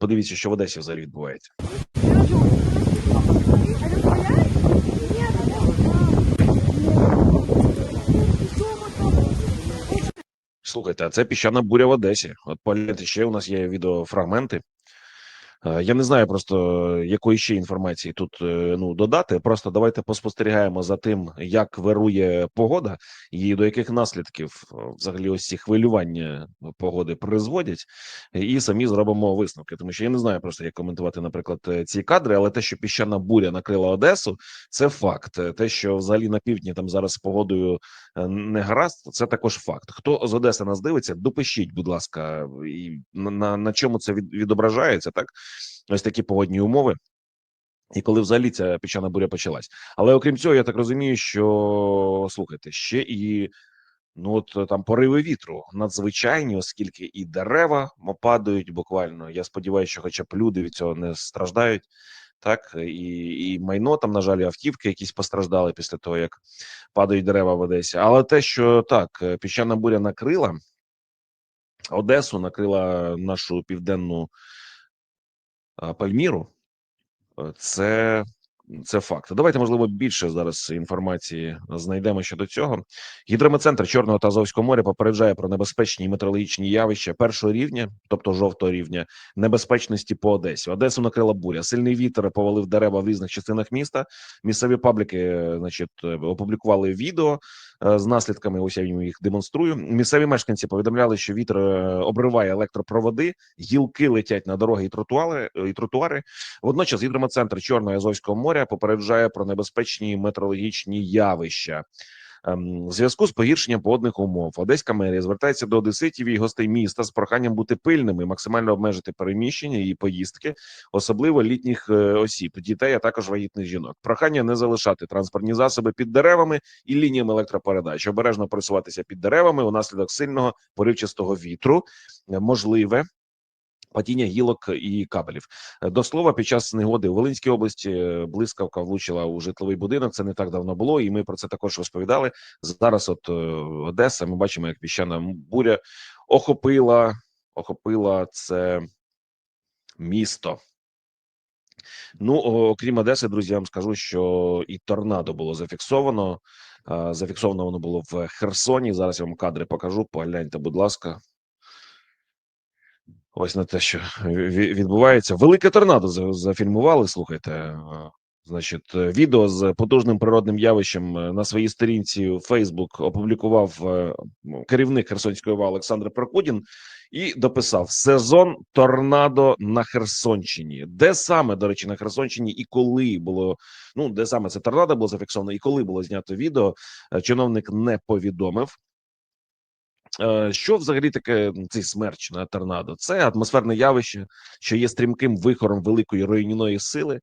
подивіться, що в Одесі взагалі відбувається. Слухайте, а це піщана буря в Одесі. От пам'ятаєте, ще у нас є відеофрагменти. Е, Я не знаю просто якої ще інформації тут е, ну додати. Просто давайте поспостерігаємо за тим, як вирує погода, і до яких наслідків е, взагалі ось ці хвилювання погоди призводять, і самі зробимо висновки. Тому що я не знаю просто як коментувати, наприклад, е, ці кадри, але те, що піщана буря накрила Одесу, це факт. Е, Те, що взагалі на півдні там зараз погодою е, не гаразд, це також факт. Хто з Одеси нас дивиться, допишіть, будь ласка, і на, на, на чому це від, відображається, так ось такі погодні умови. І коли взагалі ця піщана буря почалась, але окрім цього, я так розумію, що слухайте ще і ну от там пориви вітру надзвичайні, оскільки і дерева падають буквально. Я сподіваюся, що хоча б люди від цього не страждають. Так і, і майно там, на жаль, автівки якісь постраждали після того, як падають дерева в Одесі. Але те, що так, піщана буря накрила Одесу, накрила нашу південну Пальміру, е, це, це факт. Давайте, можливо, більше зараз інформації знайдемо щодо цього. Гідрометцентр Чорного та Азовського моря попереджає про небезпечні метеорологічні явища першого рівня, тобто жовтого рівня, небезпечності по Одесі. Одесу накрила буря. Сильний вітер повалив дерева в різних частинах міста. Місцеві пабліки, е, значить, е, опублікували відео з наслідками. Ось я їх демонструю. Місцеві мешканці повідомляли, що вітер е, обриває електропроводи, гілки летять на дороги і тротуари. І тротуари. Водночас гідрометцентр Чорного і Азовського моря попереджає про небезпечні метеорологічні явища. Ем, В зв'язку з погіршенням погодних умов Одеська мерія звертається до одеситів і гостей міста з проханням бути пильними, максимально обмежити переміщення і поїздки, особливо літніх е, осіб, дітей, а також вагітних жінок. Прохання не залишати транспортні засоби під деревами і лініями електропередач, обережно пересуватися під деревами унаслідок сильного поривчастого вітру, Е, можливе. Падіння гілок і кабелів Е, до слова, під час негоди у Волинській області е, блискавка влучила у житловий будинок. Це не так давно було, і ми про це також розповідали. Зараз, от е, Одеса, ми бачимо, як піщана буря охопила, охопила це місто. Ну, окрім Одеси, друзі, я вам скажу, що і торнадо було зафіксовано. Зафіксовано воно було в Херсоні. Зараз я вам кадри покажу. Погляньте, будь ласка. Ось на те, що відбувається. Велике торнадо зафільмували. Слухайте, е, значить, е, відео з потужним природним явищем е, на своїй сторінці у Facebook опублікував керівник Херсонської ОВА Олександр Прокудін і дописав сезон торнадо на Херсонщині. Де саме, до речі, на Херсонщині і коли було ну де саме це торнадо було зафіксовано, і коли було знято відео, чиновник не повідомив. Е, Що взагалі таке цей смерч на торнадо? Це атмосферне явище, що є стрімким вихором великої руйнівної сили,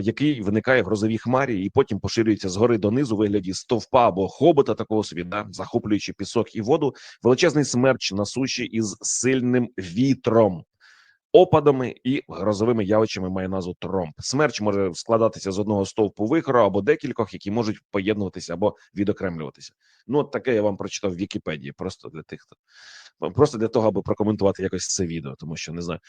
який виникає в грозовій хмарі, і потім поширюється згори донизу у вигляді стовпа або хобота такого собі, да, захоплюючи пісок і воду. Величезний смерч на суші із сильним вітром. Опадами і грозовими явищами має назву тромб. Смерч може складатися з одного стовпу вихору або декількох, які можуть поєднуватися або відокремлюватися. Ну, от таке я вам прочитав в Вікіпедії, просто для тих, хто просто для того, аби прокоментувати якось це відео, тому що не знаю,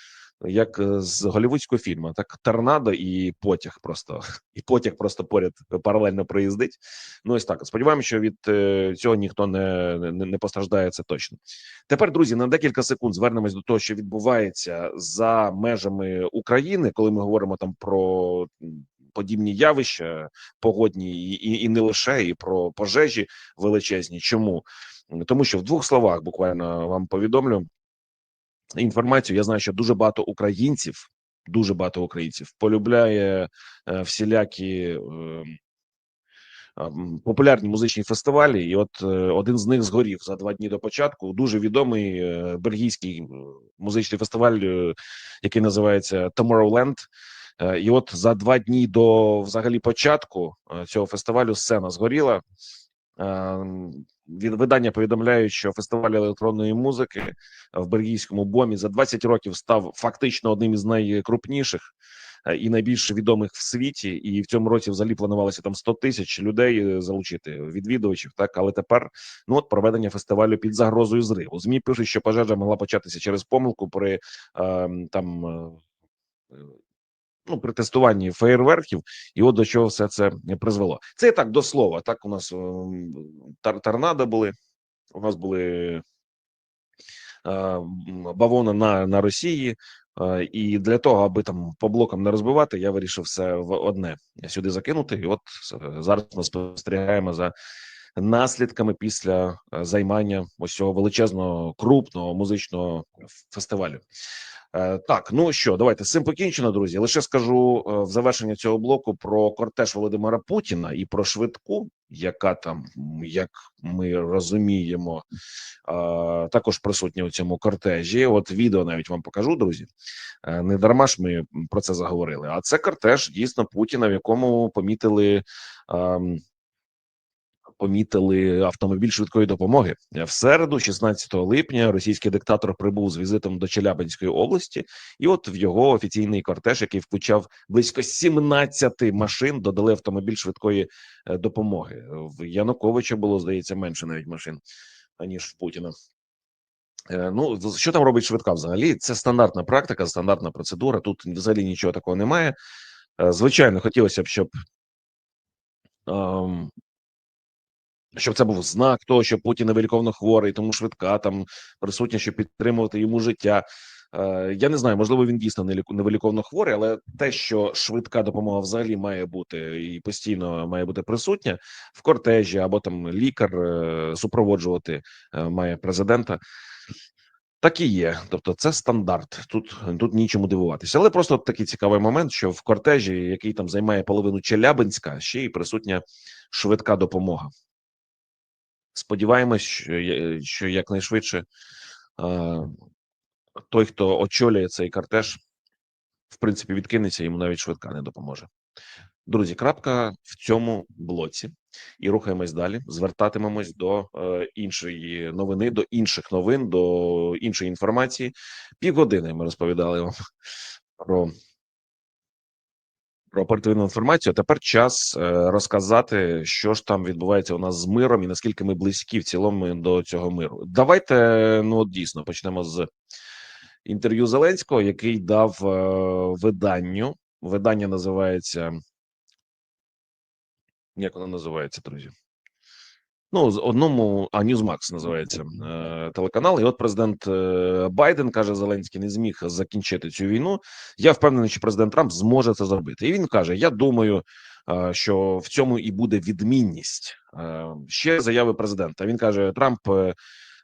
як е, з голівудського фільму, так торнадо і потяг просто і потяг просто поряд паралельно проїздить. Ну ось так. Сподіваємося, що від е, цього ніхто не, не, не постраждає. Це точно. Тепер, друзі, на декілька секунд звернемось до того, що відбувається за межами України, коли ми говоримо там про. Подібні явища погодні і, і, і не лише і про пожежі величезні. Чому тому, що в двох словах буквально вам повідомлю інформацію. Я знаю, що дуже багато українців, дуже багато українців полюбляє е, всілякі е, а, м, популярні музичні фестивалі, і от е, один з них згорів за два дні до початку. Дуже відомий е, бельгійський музичний фестиваль, який називається Tomorrowland. І от за два дні до взагалі початку цього фестивалю сцена згоріла. Е, видання повідомляють, що фестиваль електронної музики в бельгійському бомі за 20 років став фактично одним із найкрупніших. е, і найбільш відомих в світі. І в цьому році взагалі планувалося там 100 тисяч людей е, залучити відвідувачів. Так, але тепер ну от проведення фестивалю під загрозою зриву. Змі пишуть, що пожежа могла початися через помилку при е, там. Ну, при тестуванні феєрверків, і от до чого все це призвело. Це так до слова. Так у нас ем, тар торнадо були. У нас були е, м, на, на Росії. Е, І для того, аби там по блокам не розбивати, я вирішив все в одне сюди закинути. І от зараз ми спостерігаємо за наслідками після е, займання ось цього величезного крупного музичного фестивалю. Е, Так, ну що, давайте з цим покінчено, друзі. Лише скажу е, в завершення цього блоку про кортеж Володимира Путіна і про швидку, яка там, як ми розуміємо, е, також присутня у цьому кортежі. От відео навіть вам покажу, друзі. Не дарма ж ми про це заговорили. А це кортеж дійсно Путіна, в якому помітили. Помітили автомобіль швидкої допомоги в середу, 16 липня. Російський диктатор прибув з візитом до Челябинської області, і от в його офіційний кортеж, який включав близько 17 машин, додали автомобіль швидкої е, допомоги. В Януковича було здається менше навіть машин аніж в Путіна. Е, Ну що там робить швидка? Взагалі, це стандартна практика, стандартна процедура. Тут взагалі нічого такого немає. Е, Звичайно, хотілося б, щоб ем, щоб це був знак того, що Путін невиліковно хворий, тому швидка там присутня, щоб підтримувати йому життя. Е, Я не знаю, можливо, він дійсно не невиліковно хворий, але те, що швидка допомога взагалі має бути і постійно має бути присутня в кортежі, або там лікар е, супроводжувати е, має президента. Так і є, тобто це стандарт. Тут тут нічому дивуватися. Але просто такий цікавий момент, що в кортежі, який там займає половину Челябинська, ще й присутня швидка допомога. Сподіваємось, що, що якнайшвидше е, той, хто очолює цей кортеж, в принципі, відкинеться, йому навіть швидка не допоможе. Друзі, крапка в цьому блоці. І рухаємось далі. Звертатимемось до е, іншої новини, до інших новин, до іншої інформації. Півгодини ми розповідали вам про, про оперативну інформацію. Тепер час е, розказати, що ж там відбувається у нас з миром і наскільки ми близькі в цілому до цього миру. Давайте ну от дійсно почнемо з інтерв'ю Зеленського, який дав е, виданню. Видання називається. Як воно називається, друзі? Ну, з одному, а Newsmax називається е, телеканал. І от президент е, Байден каже: Зеленський не зміг закінчити цю війну. Я впевнений, що президент Трамп зможе це зробити. І він каже: Я думаю, е, що в цьому і буде відмінність. Ще заяви президента. Він каже: Трамп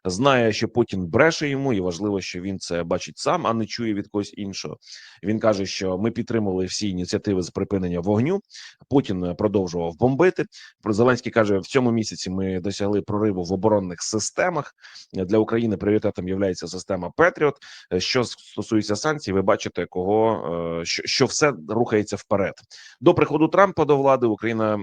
знає, що Путін бреше йому, і важливо, що він це бачить сам, а не чує від когось іншого. Він каже, що ми підтримували всі ініціативи з припинення вогню. Путін е, продовжував бомбити. Зеленський каже, в цьому місяці ми досягли прориву в оборонних системах. Для України пріоритетом є система Петріот. Е, Що стосується санкцій, ви бачите, кого е, що, що все рухається вперед. До приходу Трампа до влади Україна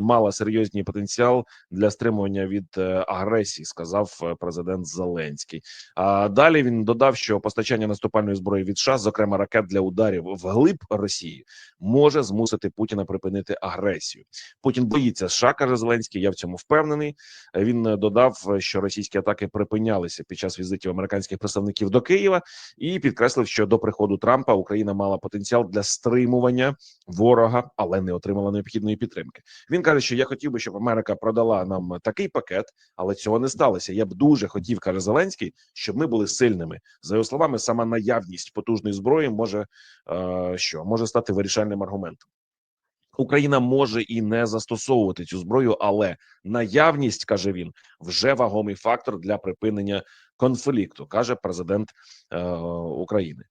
мала серйозний потенціал для стримування від е, агресії, сказав е, президент Зеленський. А далі він додав, що постачання наступальної зброї від США, зокрема ракет для ударів вглиб Росії, може змусити Путіна припинити агресію. Путін боїться США, каже Зеленський. Я в цьому впевнений. Він додав, що російські атаки припинялися під час візитів американських представників до Києва, і підкреслив, що до приходу Трампа Україна мала потенціал для стримування ворога, але не отримала необхідної підтримки. Він каже, що я хотів би, щоб Америка продала нам такий пакет, але цього не сталося. Я б дуже хотів, каже Зеленський, щоб ми були сильними. За його словами, сама наявність потужної зброї може е, що може стати вирішальним аргументом. Україна може і не застосовувати цю зброю, але наявність каже він вже вагомий фактор для припинення конфлікту, каже президент е, України.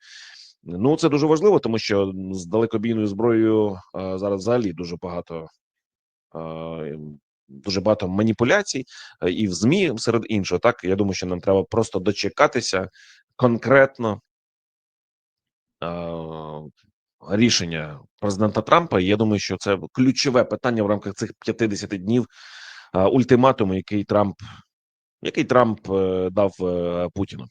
Ну це дуже важливо, тому що з далекобійною зброєю е, зараз взагалі дуже багато. Дуже багато маніпуляцій е, і в змі серед іншого. Так я думаю, що нам треба просто дочекатися конкретно рішення президента Трампа. Я думаю, що це ключове питання в рамках цих 50 днів ультиматуму, який Трамп, який Трамп е, дав е, Путіну.